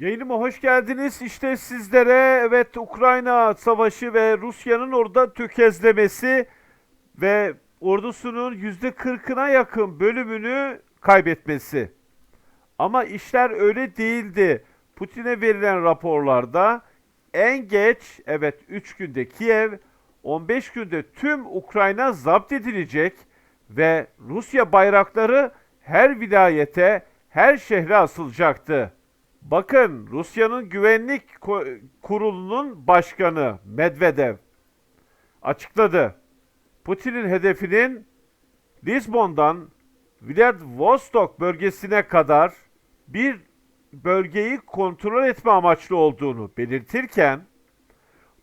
Yayınıma hoş geldiniz. İşte sizlere evet Ukrayna Savaşı ve Rusya'nın orada tökezlemesi ve ordusunun yüzde kırkına yakın bölümünü kaybetmesi. Ama işler öyle değildi. Putin'e verilen raporlarda en geç evet 3 günde Kiev, 15 günde tüm Ukrayna zapt edilecek ve Rusya bayrakları her vilayete, her şehre asılacaktı. Bakın Rusya'nın güvenlik kurulunun başkanı Medvedev açıkladı. Putin'in hedefinin Lisbon'dan Vladivostok bölgesine kadar bir bölgeyi kontrol etme amaçlı olduğunu belirtirken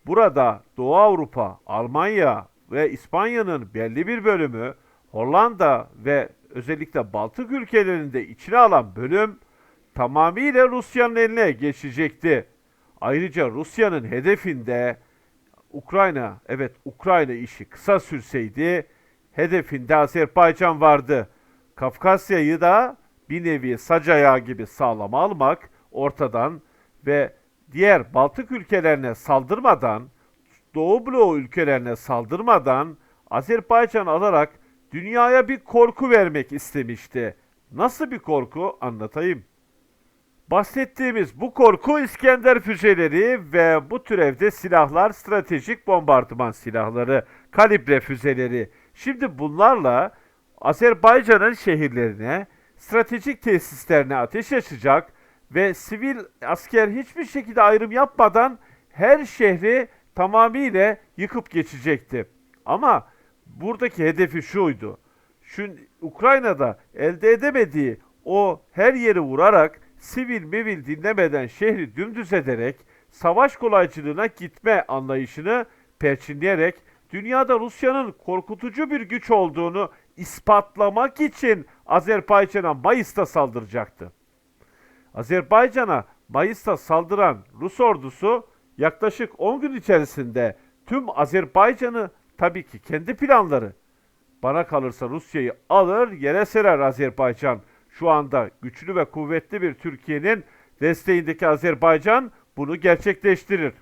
burada Doğu Avrupa, Almanya ve İspanya'nın belli bir bölümü, Hollanda ve özellikle Baltık ülkelerinde içine alan bölüm tamamıyla Rusya'nın eline geçecekti. Ayrıca Rusya'nın hedefinde Ukrayna, evet Ukrayna işi kısa sürseydi hedefinde Azerbaycan vardı. Kafkasya'yı da bir nevi sac ayağı gibi sağlam almak ortadan ve diğer Baltık ülkelerine saldırmadan, Doğu bloğu ülkelerine saldırmadan Azerbaycan alarak dünyaya bir korku vermek istemişti. Nasıl bir korku anlatayım. Bahsettiğimiz bu korku İskender füzeleri ve bu türevde silahlar stratejik bombardıman silahları, kalibre füzeleri. Şimdi bunlarla Azerbaycan'ın şehirlerine, stratejik tesislerine ateş açacak ve sivil asker hiçbir şekilde ayrım yapmadan her şehri tamamıyla yıkıp geçecekti. Ama buradaki hedefi şuydu. Şu Ukrayna'da elde edemediği o her yeri vurarak sivil mevil dinlemeden şehri dümdüz ederek savaş kolaycılığına gitme anlayışını perçinleyerek dünyada Rusya'nın korkutucu bir güç olduğunu ispatlamak için Azerbaycan'a Mayıs'ta saldıracaktı. Azerbaycan'a Mayıs'ta saldıran Rus ordusu yaklaşık 10 gün içerisinde tüm Azerbaycan'ı tabii ki kendi planları bana kalırsa Rusya'yı alır yere serer Azerbaycan. Şu anda güçlü ve kuvvetli bir Türkiye'nin desteğindeki Azerbaycan bunu gerçekleştirir.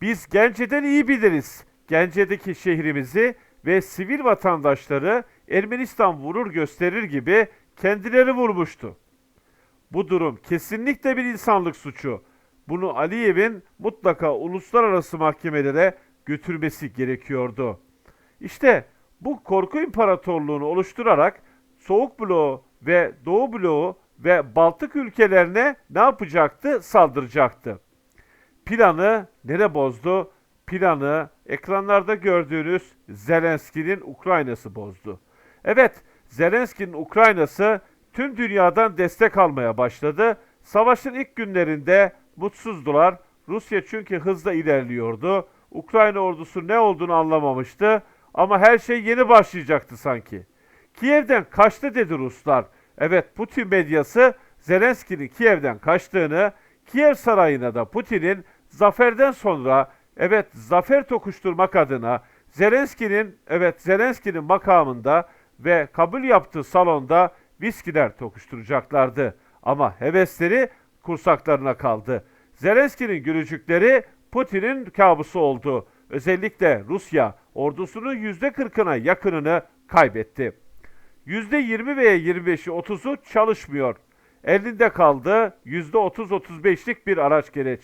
Biz Gence'den iyi biliriz. Gence'deki şehrimizi ve sivil vatandaşları Ermenistan vurur gösterir gibi kendileri vurmuştu. Bu durum kesinlikle bir insanlık suçu. Bunu Aliyev'in mutlaka uluslararası mahkemelere götürmesi gerekiyordu. İşte bu korku imparatorluğunu oluşturarak Soğuk bloğu ve Doğu bloğu ve Baltık ülkelerine ne yapacaktı? Saldıracaktı. Planı nere bozdu? Planı ekranlarda gördüğünüz Zelenski'nin Ukraynası bozdu. Evet, Zelenski'nin Ukraynası tüm dünyadan destek almaya başladı. Savaşın ilk günlerinde mutsuzdular. Rusya çünkü hızla ilerliyordu. Ukrayna ordusu ne olduğunu anlamamıştı. Ama her şey yeni başlayacaktı sanki. Kiev'den kaçtı dedi Ruslar. Evet Putin medyası Zelenski'nin Kiev'den kaçtığını, Kiev sarayına da Putin'in zaferden sonra evet zafer tokuşturmak adına Zelenski'nin evet Zelenski'nin makamında ve kabul yaptığı salonda viskiler tokuşturacaklardı. Ama hevesleri kursaklarına kaldı. Zelenski'nin gülücükleri Putin'in kabusu oldu. Özellikle Rusya ordusunun %40'ına yakınını kaybetti. %20 veya 25'i 30'u çalışmıyor. Elinde kaldı %30-35'lik bir araç gereç.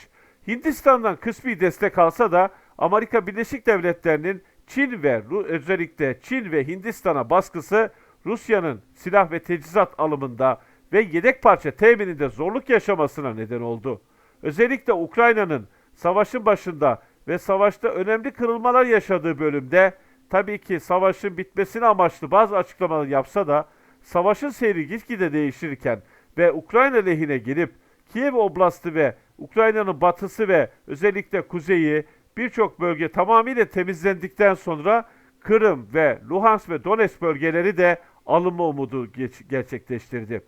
Hindistan'dan kısmi destek alsa da Amerika Birleşik Devletleri'nin Çin ve özellikle Çin ve Hindistan'a baskısı Rusya'nın silah ve teçhizat alımında ve yedek parça temininde zorluk yaşamasına neden oldu. Özellikle Ukrayna'nın savaşın başında ve savaşta önemli kırılmalar yaşadığı bölümde tabii ki savaşın bitmesini amaçlı bazı açıklamalar yapsa da savaşın seyri gitgide değişirken ve Ukrayna lehine gelip Kiev Oblastı ve Ukrayna'nın batısı ve özellikle kuzeyi birçok bölge tamamıyla temizlendikten sonra Kırım ve Luhansk ve Donetsk bölgeleri de alınma umudu geç- gerçekleştirdi.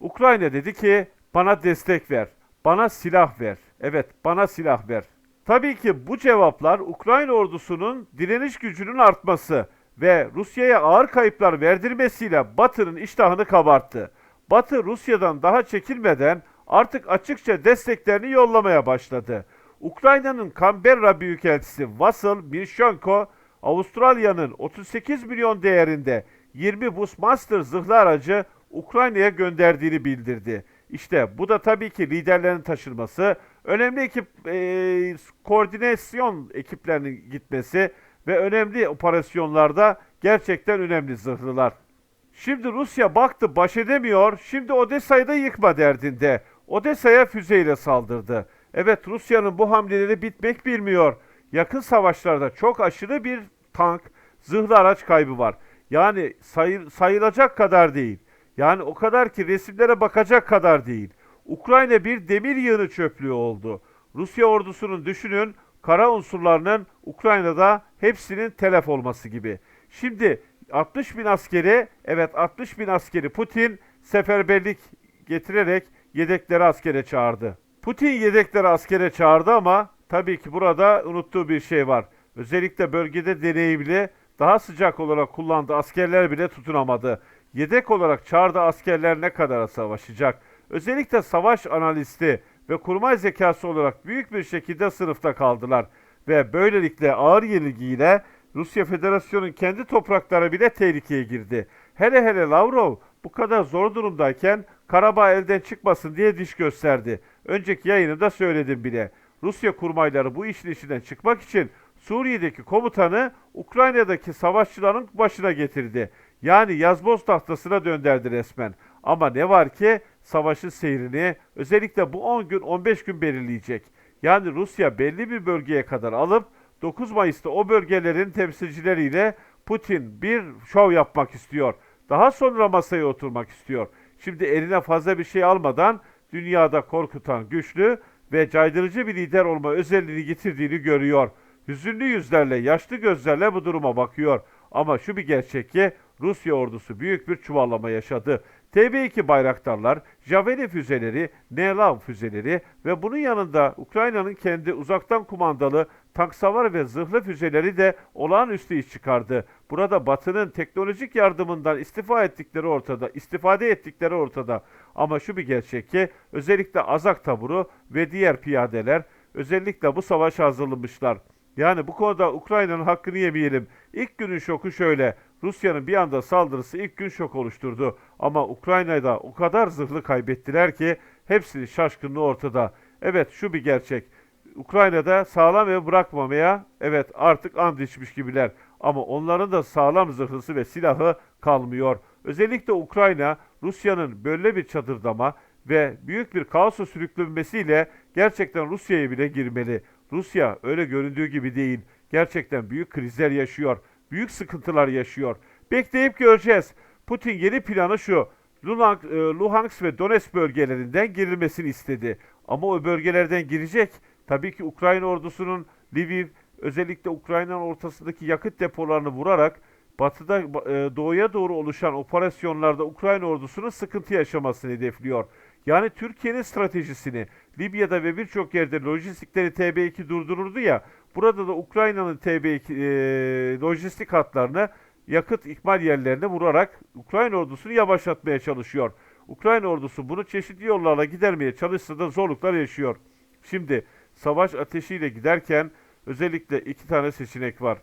Ukrayna dedi ki bana destek ver, bana silah ver. Evet, bana silah ver. Tabii ki bu cevaplar Ukrayna ordusunun direniş gücünün artması ve Rusya'ya ağır kayıplar verdirmesiyle Batı'nın iştahını kabarttı. Batı Rusya'dan daha çekilmeden artık açıkça desteklerini yollamaya başladı. Ukrayna'nın Canberra Büyükelçisi Vasil Mirshenko, Avustralya'nın 38 milyon değerinde 20 Bushmaster zırhlı aracı Ukrayna'ya gönderdiğini bildirdi. İşte bu da tabii ki liderlerin taşınması, önemli ekip eee, koordinasyon ekiplerinin gitmesi ve önemli operasyonlarda gerçekten önemli zırhlılar. Şimdi Rusya baktı baş edemiyor. Şimdi Odessa'yı da yıkma derdinde. Odessa'ya füzeyle saldırdı. Evet Rusya'nın bu hamleleri bitmek bilmiyor. Yakın savaşlarda çok aşırı bir tank, zırhlı araç kaybı var. Yani sayı- sayılacak kadar değil. Yani o kadar ki resimlere bakacak kadar değil. Ukrayna bir demir yığını çöplüğü oldu. Rusya ordusunun düşünün kara unsurlarının Ukrayna'da hepsinin telef olması gibi. Şimdi 60 bin askeri, evet 60 bin askeri Putin seferberlik getirerek yedekleri askere çağırdı. Putin yedekleri askere çağırdı ama tabii ki burada unuttuğu bir şey var. Özellikle bölgede deneyimli, daha sıcak olarak kullandığı askerler bile tutunamadı. Yedek olarak çağırdığı askerler ne kadar savaşacak? Özellikle savaş analisti ve kurmay zekası olarak büyük bir şekilde sınıfta kaldılar. Ve böylelikle ağır yenilgiyle Rusya Federasyonu'nun kendi toprakları bile tehlikeye girdi. Hele hele Lavrov bu kadar zor durumdayken Karabağ elden çıkmasın diye diş gösterdi. Önceki yayınında söyledim bile. Rusya kurmayları bu işin içinden çıkmak için Suriye'deki komutanı Ukrayna'daki savaşçıların başına getirdi. Yani yazboz tahtasına dönderdi resmen. Ama ne var ki savaşın seyrini özellikle bu 10 gün 15 gün belirleyecek. Yani Rusya belli bir bölgeye kadar alıp 9 Mayıs'ta o bölgelerin temsilcileriyle Putin bir şov yapmak istiyor. Daha sonra masaya oturmak istiyor. Şimdi eline fazla bir şey almadan dünyada korkutan güçlü ve caydırıcı bir lider olma özelliğini getirdiğini görüyor. Hüzünlü yüzlerle, yaşlı gözlerle bu duruma bakıyor. Ama şu bir gerçek ki Rusya ordusu büyük bir çuvallama yaşadı. TB2 bayraktarlar, Javelin füzeleri, NLAV füzeleri ve bunun yanında Ukrayna'nın kendi uzaktan kumandalı tank savar ve zırhlı füzeleri de olağanüstü iş çıkardı. Burada Batı'nın teknolojik yardımından istifa ettikleri ortada, istifade ettikleri ortada. Ama şu bir gerçek ki özellikle Azak taburu ve diğer piyadeler özellikle bu savaşa hazırlanmışlar. Yani bu konuda Ukrayna'nın hakkını yemeyelim. İlk günün şoku şöyle. Rusya'nın bir anda saldırısı ilk gün şok oluşturdu. Ama Ukrayna'da o kadar zırhlı kaybettiler ki hepsinin şaşkınlığı ortada. Evet şu bir gerçek. Ukrayna'da sağlam ev bırakmamaya evet artık and içmiş gibiler. Ama onların da sağlam zırhlısı ve silahı kalmıyor. Özellikle Ukrayna Rusya'nın böyle bir çadırdama ve büyük bir kaosa sürüklenmesiyle gerçekten Rusya'ya bile girmeli. Rusya öyle göründüğü gibi değil. Gerçekten büyük krizler yaşıyor. Büyük sıkıntılar yaşıyor. Bekleyip göreceğiz. Putin yeni planı şu. Luhansk, e, Luhansk ve Donetsk bölgelerinden girilmesini istedi. Ama o bölgelerden girecek. Tabii ki Ukrayna ordusunun Lviv, özellikle Ukrayna'nın ortasındaki yakıt depolarını vurarak batıda e, doğuya doğru oluşan operasyonlarda Ukrayna ordusunun sıkıntı yaşamasını hedefliyor. Yani Türkiye'nin stratejisini Libya'da ve birçok yerde lojistikleri TB2 durdururdu ya. Burada da Ukrayna'nın TB2 e, lojistik hatlarını yakıt ikmal yerlerine vurarak Ukrayna ordusunu yavaşlatmaya çalışıyor. Ukrayna ordusu bunu çeşitli yollarla gidermeye çalışsa da zorluklar yaşıyor. Şimdi savaş ateşiyle giderken özellikle iki tane seçenek var.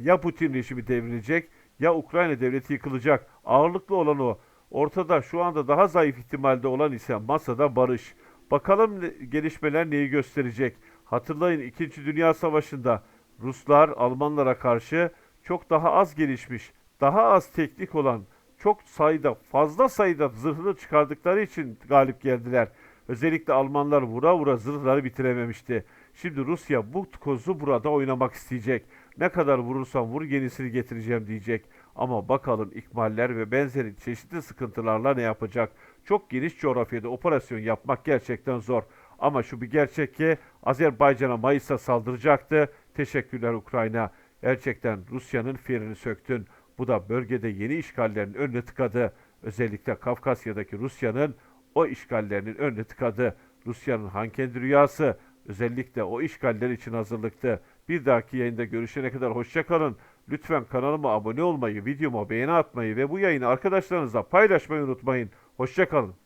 Ya Putin rejimi devrilecek ya Ukrayna devleti yıkılacak. Ağırlıklı olan o. Ortada şu anda daha zayıf ihtimalde olan ise masada barış. Bakalım gelişmeler neyi gösterecek. Hatırlayın 2. Dünya Savaşı'nda Ruslar Almanlara karşı çok daha az gelişmiş, daha az teknik olan, çok sayıda, fazla sayıda zırhlı çıkardıkları için galip geldiler. Özellikle Almanlar vura vura zırhları bitirememişti. Şimdi Rusya bu kozu burada oynamak isteyecek. Ne kadar vurursam vur yenisini getireceğim diyecek. Ama bakalım ikmaller ve benzeri çeşitli sıkıntılarla ne yapacak? Çok geniş coğrafyada operasyon yapmak gerçekten zor. Ama şu bir gerçek ki Azerbaycan'a Mayıs'ta saldıracaktı. Teşekkürler Ukrayna. Gerçekten Rusya'nın firini söktün. Bu da bölgede yeni işgallerin önüne tıkadı. Özellikle Kafkasya'daki Rusya'nın o işgallerinin önüne tıkadı. Rusya'nın Hankendi rüyası özellikle o işgaller için hazırlıktı. Bir dahaki yayında görüşene kadar hoşça kalın. Lütfen kanalıma abone olmayı, videoma beğeni atmayı ve bu yayını arkadaşlarınızla paylaşmayı unutmayın. Hoşça kalın.